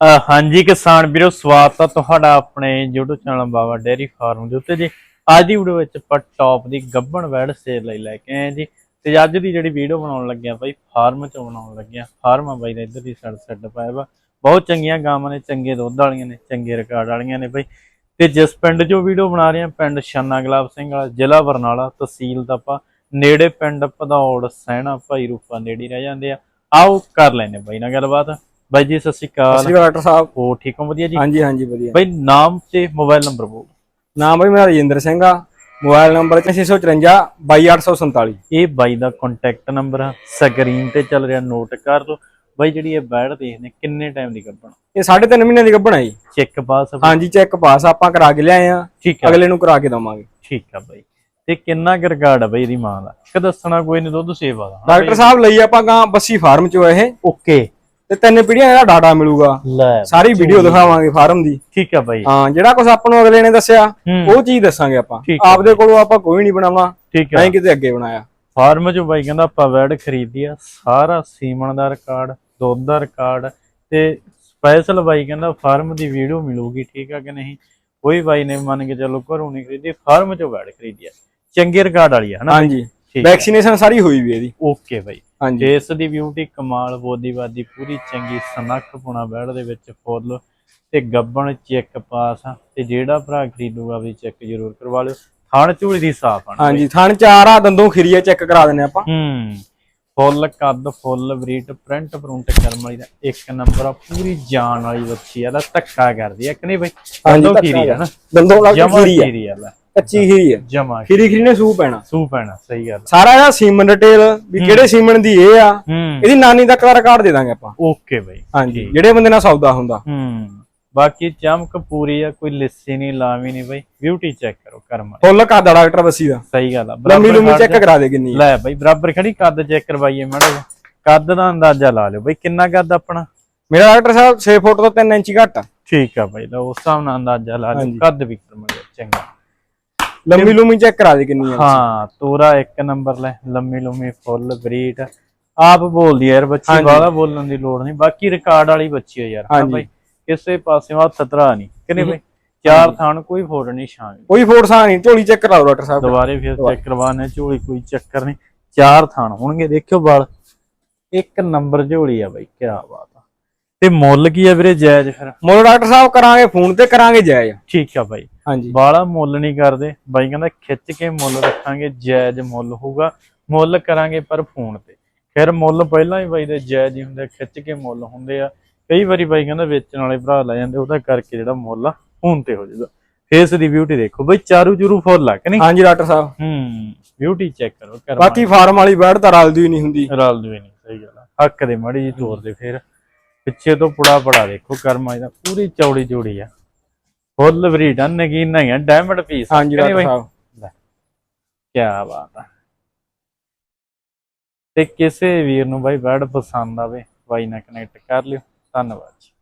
ਹਾਂਜੀ ਕਿਸਾਨ ਵੀਰੋ, ਸਵਾਗਤ ਆ ਤੁਹਾਡਾ ਆਪਣੇ YouTube channel Baba dairy farm ਦੇ ਉੱਤੇ ਜੀ। ਅੱਜ ਦੀ ਵੀਡੀਓ ਵਿੱਚ ਆਪਾਂ ਟੌਪ ਦੀ ਗੱਬਣ ਵੈੜ ਸੇਲ ਲਈ ਲੈ ਕੇ ਆਏ ਜੀ। ਤੇ ਅੱਜ ਦੀ ਜਿਹੜੀ ਵੀਡੀਓ ਬਣਾਉਣ ਲੱਗਿਆ ਬਾਈ, ਫਾਰਮ ਚੋਂ ਬਣਾਉਣ ਲੱਗਿਆ। ਫਾਰਮ ਆ ਬਾਈ ਦਾ ਇੱਧਰ ਦੀ ਸਾਈਡ ਸੱਡ ਪਾਇਆ ਵਾ। ਬਹੁਤ ਚੰਗੀਆਂ ਗਾਵਾਂ ਨੇ, ਚੰਗੇ ਦੁੱਧ ਵਾਲੀਆਂ ਨੇ, ਚੰਗੇ ਰਿਕਾਰਡ ਵਾਲੀਆਂ ਨੇ ਬਾਈ। ਤੇ ਜਿਸ ਪਿੰਡ 'ਚੋਂ ਵੀਡੀਓ ਬਣਾ ਰਹੇ ਹਾਂ, ਪਿੰਡ ਸ਼ਾਨਾ ਗੁਲਾਬ ਸਿੰਘ ਵਾਲਾ, ਜ਼ਿਲ੍ਹਾ ਬਰਨਾਲਾ ਤਹਿਸੀਲ ਦਾ ਆਪਾਂ। ਨੇੜੇ ਪਿੰਡ ਭਦੌੜ, ਸੈਣਾ ਭਾਈ ਰੂਪਾ ਨੇੜੇ ਰਹਿ ਜਾਂਦੇ ਆ। ਆਓ ਕਰ ਲੈਨੇ ਬਾਈ ਨਾਲ ਗੱਲਬਾਤ। ਬਾਈ ਜੀ ਸਤਿ ਸ਼੍ਰੀ ਅਕਾਲ। ਸ੍ਰੀ ਡਾਕਟਰ ਸਾਹਿਬ। ਹੋ ਠੀਕ ਹੋ? ਵਧੀਆ ਜੀ? ਹਾਂਜੀ ਹਾਂਜੀ ਵਧੀਆ। ਬਾਈ ਨਾਮ ਤੇ ਮੋਬਾਈਲ ਨੰਬਰ ਬੋਲ। ਨਾਮ ਬਈ ਮੇਰਾ ਰਜਿੰਦਰ ਸਿੰਘ ਆ। ਮੋਬਾਈਲ ਨੰਬਰ 654 22847 ਇਹ ਬਾਈ ਦਾ ਕੰਟੈਕਟ ਨੰਬਰ ਆ। ਸਕਰੀਨ ਤੇ ਚੱਲ ਰਿਹਾ ਨੋਟ ਕਰ ਲਓ ਬਾਈ ਜਿਹੜੀ ਇਹ ਬੈੜ ਦੇਖਦੇ ਕਿੰਨੇ ਟਾਈਮ ਦੀ ਕੱਢਣਾ ਇਹ 3.5 ਮਹੀਨੇ ਦੀ ਗੱਭਣ ਆ ਜੀ। Check pass? ਹਾਂਜੀ ਚੈੱਕ ਪਾਸ ਆਪਾਂ ਕਰਾ ਕੇ ਲਿਆਏ ਆ। ਠੀਕ ਆ। ਅਗਲੇ ਨੂੰ ਕਰਾ ਕੇ ਦਵਾਂਗੇ। ਠੀਕ ਆ ਬਾਈ। ਤੇ ਕਿੰਨਾ ਕੁ ਰਿਕਾਰਡ ਆ ਬਾਈ ਇਹਦੀ ਮਾਂ ਦਾ? ਕਿ ਦੱਸਣਾ ਕੋਈ ਨਹੀਂ ਦੁੱਧ ਸੇਵਾ ਦਾ। ਡਾਕਟਰ ਸਾਹਿਬ ਲਈ ਆਪਾਂ ਗਾਂ ਬੱਸੀ ਫਾਰਮ ਚੋਂ ਇਹ। ਓਕੇ ਤੇ ਤਿੰਨ ਪੀੜ੍ਹੀਆਂ ਦਾ ਡਾਟਾ ਮਿਲੂਗਾ। ਲੈ ਸਾਰੀ ਵੀਡੀਓ ਦਿਖਾਵਾਂਗੇ ਫਾਰਮ ਦੀ। ਠੀਕ ਆ ਬਾਈ। ਹਾਂ ਜਿਹੜਾ ਕੁਝ ਆਪਾਂ ਨੂੰ ਅਗਲੇ ਨੇ ਦੱਸਿਆ ਉਹ ਚੀਜ਼ ਦੱਸਾਂਗੇ ਆਪਾਂ। ਆਪਦੇ ਕੋਲੋਂ ਆਪਾਂ ਕੋਈ ਨਹੀਂ ਬਣਾਉਣਾ ਠੀਕ ਆ ਕਿਤੇ ਅੱਗੇ ਬਣਾਇਆ। ਫਾਰਮ ਚੋਂ ਬਾਈ ਕਹਿੰਦਾ ਆਪਾਂ ਵੈੜ ਖਰੀਦੀ ਆ ਸਾਰਾ ਸੀਮਨ ਦਾ ਰਿਕਾਰਡ ਦੁੱਧ ਦਾ ਰਿਕਾਰਡ ਤੇ ਸਪੈਸ਼ਲ ਬਾਈ ਕਹਿੰਦਾ ਫਾਰਮ ਦੀ ਵੀਡੀਓ ਮਿਲੂਗੀ ਠੀਕ ਆ ਕਿ ਨਹੀਂ? ਕੋਈ ਬਾਈ ਨੇ ਮੰਨ ਕੇ ਚੱਲੋ ਘਰੋਂ ਨਹੀਂ ਖਰੀਦੀ ਫਾਰਮ ਚੋਂ ਵੈੜ ਖਰੀਦੀ ਆ ਚੰਗੇ ਰਿਕਾਰਡ ਵਾਲੀ ਆ ਹਨਾ ਹਾਂਜੀ। ਵੈਕਸੀਨੇਸ਼ਨ ਸਾਰੀ ਹੋਈ ਵੀ ਇਹਦੀ। ਓਕੇ ਬਾਈ। ਹਾਂਜੀ। ਫੇਸ ਦੀ ਬਿਊਟੀ ਕਮਾਲ ਬੋਦੀਵਾਦੀ ਪੂਰੀ ਚੰਗੀ ਸਨੱਖ ਪੁਣਾ ਬੈੜ ਦੇ ਵਿੱਚ ਫੁੱਲ ਤੇ ਗੱਬਣ ਚੈੱਕ ਪਾਸ ਤੇ ਜਿਹੜਾ ਭਰਾ ਖਰੀਦੂਗਾ ਵੀ ਚੈੱਕ ਜ਼ਰੂਰ ਕਰਵਾ ਲਿਓ। ਥਣ ਝੂਲੀ ਦੀ ਸਾਫ਼ ਆ ਹਾਂਜੀ ਥਣ ਚਾਰ ਆ ਦੰਦੋਂ ਖਿਰੀਆ ਚੈੱਕ ਕਰਾ ਦਿੰਨੇ ਆਪਾਂ। ਹੂੰ ਫੁੱਲ ਕੱਦ ਫੁੱਲ ਬਰੀਟ ਪ੍ਰਿੰਟ ਪ੍ਰਿੰਟ ਕਰਮ ਵਾਲੀ ਦਾ ਇੱਕ ਨੰਬਰ ਆ ਪੂਰੀ ਜਾਨ ਵਾਲੀ ਬੱਚੀ ਆ ਦਾ ਧੱਕਾ ਕਰਦੀ ਆ ਕਿ ਨਹੀਂ ਬਈ ਧੱਕਾ ਖੀਰੀ ਆ ਨਾ। ਦੰਦੋਂ ਲੱਗ ਖੀਰੀ ਆ। ਕੱਚੀ ਖੀਰੀ ਆ। ਜਮਾ ਖੀਰੀ ਖੀਰੀ ਨੇ ਸੂ ਪੈਣਾ। ਸੂ ਪੈਣਾ ਸਹੀ ਗੱਲ ਸਾਰਾ ਇਹਦਾ ਸੀਮਨ ਡਿਟੇਲ ਵੀ ਕਿਹੜੇ ਸੀਮਨ ਦੀ ਇਹ ਆ ਹੂੰ। ਇਹਦੀ ਨਾਨੀ ਦਾ ਰਿਕਾਰਡ ਦੇ ਦਾਂਗੇ ਆਪਾਂ। ਓਕੇ ਬਈ ਹਾਂਜੀ ਜਿਹੜੇ ਬੰਦੇ ਨਾਲ ਸੌਦਾ ਹੁੰਦਾ। ਹੂੰ ਬਾਕੀ ਚਮਕ ਪੂਰੀ ਆ ਕੋਈ ਲਿੱਸੀ ਨਹੀਂ ਲਾਵੀ ਨਹੀਂ ਬਈ। ਬਿਊਟੀ ਚੈੱਕ ਕਰੋ ਕਰਮ। ਫੁੱਲ ਕੱਦ ਡਾਕਟਰ ਬੱਸੀ ਦਾ। ਸਹੀ ਗੱਲ ਆ ਲੰਮੀ ਲੰਮੀ ਚੈੱਕ। ਕਰਾ ਦੇ ਕਿੰਨੀ। ਲੈ ਬਈ ਬਰਾਬਰ ਖੜੀ ਕੱਦ ਚੈੱਕ ਕਰਵਾਈਏ ਮੈਡਮ ਕੱਦ ਦਾ ਅੰਦਾਜ਼ਾ ਲਾ ਲਿਓ ਬਈ ਕਿੰਨਾ ਕੱਦ ਆਪਣਾ? ਮੇਰਾ ਡਾਕਟਰ ਸਾਹਿਬ 6 ਫੁੱਟ ਤੋਂ 3 ਇੰਚ ਘੱਟ ਠੀਕ ਆ ਬਈ ਲਓ ਉਸ ਹਿਸਾਬ ਨਾਲ ਅੰਦਾਜ਼ਾ ਲਾ ਲਿਓ। ਕੱਦ ਵੀ ਕਰਮ ਲਿਓ ਚੰਗਾ। ਲੰਮੀ ਲੰਮੀ ਚੈੱਕ ਕਰਾ ਦੇ ਕਿੰਨੀ ਆ ਹਾਂ ਤੋਰਾ ਇੱਕ ਨੰਬਰ ਲੈ ਲੰਮੀ ਲੰਮੀ ਫੁੱਲ ਬਰੀਟ ਆਪ ਬੋਲਦੀ ਯਾਰ ਬੱਚੀ। ਬਾਹਲਾ ਬੋਲਣ ਦੀ ਲੋੜ ਨਹੀਂ। ਬਾਕੀ ਰਿਕਾਰਡ ਵਾਲੀ ਬੱਚੀ ਆ ਯਾਰ। ਹਾਂ। ਬਈ ਕਿਸੇ ਪਾਸਿਓਂ ਹੱਥ ਤਰਾ ਨਹੀਂ। ਕਿਨੇ ਬਈ? ਚਾਰ ਥਾਣ ਕੋਈ ਫੋੜ ਨਹੀਂ ਸ਼ਾਮਿਲ ਕੋਈ ਫੋਰਸਾ ਨਹੀਂ। ਝੋਲੀ ਚੈੱਕ ਕਰਾਓ ਡਾਕਟਰ ਸਾਹਿਬ। ਦੁਬਾਰੇ ਫਿਰ ਚੈੱਕ ਕਰਵਾਣੇ ਝੋਲੀ ਕੋਈ ਚੱਕਰ ਨਹੀਂ। ਚਾਰ ਥਾਣ ਹੋਣਗੇ। ਦੇਖਿਓ ਵਾਲ ਇੱਕ ਨੰਬਰ ਝੋਲੀ ਆ ਬਾਈ ਕੀ ਬਾਤ। ਤੇ ਮੁੱਲ ਕੀ ਆ ਵੀਰੇ ਜਾਇਜ਼ ਫਿਰ? ਮੁੱਲ ਡਾਕਟਰ ਸਾਹਿਬ ਕਰਾਂਗੇ ਫੋਨ ਤੇ ਕਰਾਂਗੇ ਜਾਇਜ਼। ਠੀਕ ਆ ਬਾਈ। ਹਾਂਜੀ। ਬਾਲਾ ਮੁੱਲ ਨਹੀਂ ਕਰਦੇ। ਬਾਈ ਕਹਿੰਦਾ ਖਿੱਚ ਕੇ ਮੁੱਲ ਰੱਖਾਂਗੇ ਜਾਇਜ਼ ਮੁੱਲ ਹੋਊਗਾ। ਮੁੱਲ ਕਰਾਂਗੇ ਪਰ ਫੋਨ ਤੇ। ਫਿਰ ਮੁੱਲ ਪਹਿਲਾਂ ਹੀ ਬਾਈ ਦੇ ਜਾਇਜ਼ ਹੀ ਹੁੰਦੇ ਖਿੱਚ ਕੇ ਮੁੱਲ ਹੁੰਦੇ ਆ। ਕਈ ਵਾਰੀ ਬਾਈ ਕਹਿੰਦਾ ਵੇਚਣ ਵਾਲੇ ਭਰਾ ਲੈ ਜਾਂਦੇ ਉਹਦਾ ਕਰਕੇ ਜਿਹੜਾ ਮੁੱਲ ਆ ਫੋਨ ਤੇ ਹੋ ਜਾਊਗਾ। ਫੇਸ ਦੀ ਬਿਊਟੀ ਦੇਖੋ। ਬਈ ਚਾਰੂ ਚੂਰੂ ਫੁੱਲ ਆ ਕਿ ਨਹੀਂ? ਹਾਂਜੀ ਡਾਕਟਰ ਸਾਹਿਬ। ਹੂੰ ਬਿਊਟੀ ਚੈੱਕ ਕਰੋ ਬਾਕੀ ਫਾਰਮ ਵਾਲੀ ਬੈੜ ਤਾਂ ਰਲਦੀ ਹੀ ਨਹੀਂ ਹੁੰਦੀ। ਰਲ ਦੂਏ ਨਹੀਂ ਸਹੀ ਗੱਲ ਆ। ਹੱਕ ਦੇ ਮੜੀ ਜੀ ਤੋਰ ਦੇ ਫਿਰ। ਪਿੱਛੇ ਤੋਂ ਪੁੜਾ ਪੜਾ ਦੇਖੋ ਕਰਮਾ ਇਹਦਾ ਪੂਰੀ ਚੌੜੀ ਚੌੜੀ ਆ। ਫੁੱਲ ਬਰੀਡ ਆ ਨਗੀਨਾ ਹੀ ਆ ਡਾਇਮੰਡ ਪੀਸ ਹਾਂਜੀ ਡਾਕਟਰ ਸਾਹਿਬ। ਕੀ ਬਾਤ ਆ। ਤੇ ਕਿਸੇ ਵੀਰ ਨੂੰ ਬਾਈ ਬੈਡ ਪਸੰਦ ਆਵੇ ਬਾਈ ਨਾਲ ਕਨੈਕਟ ਕਰ ਲਿਓ। ਧੰਨਵਾਦ ਜੀ।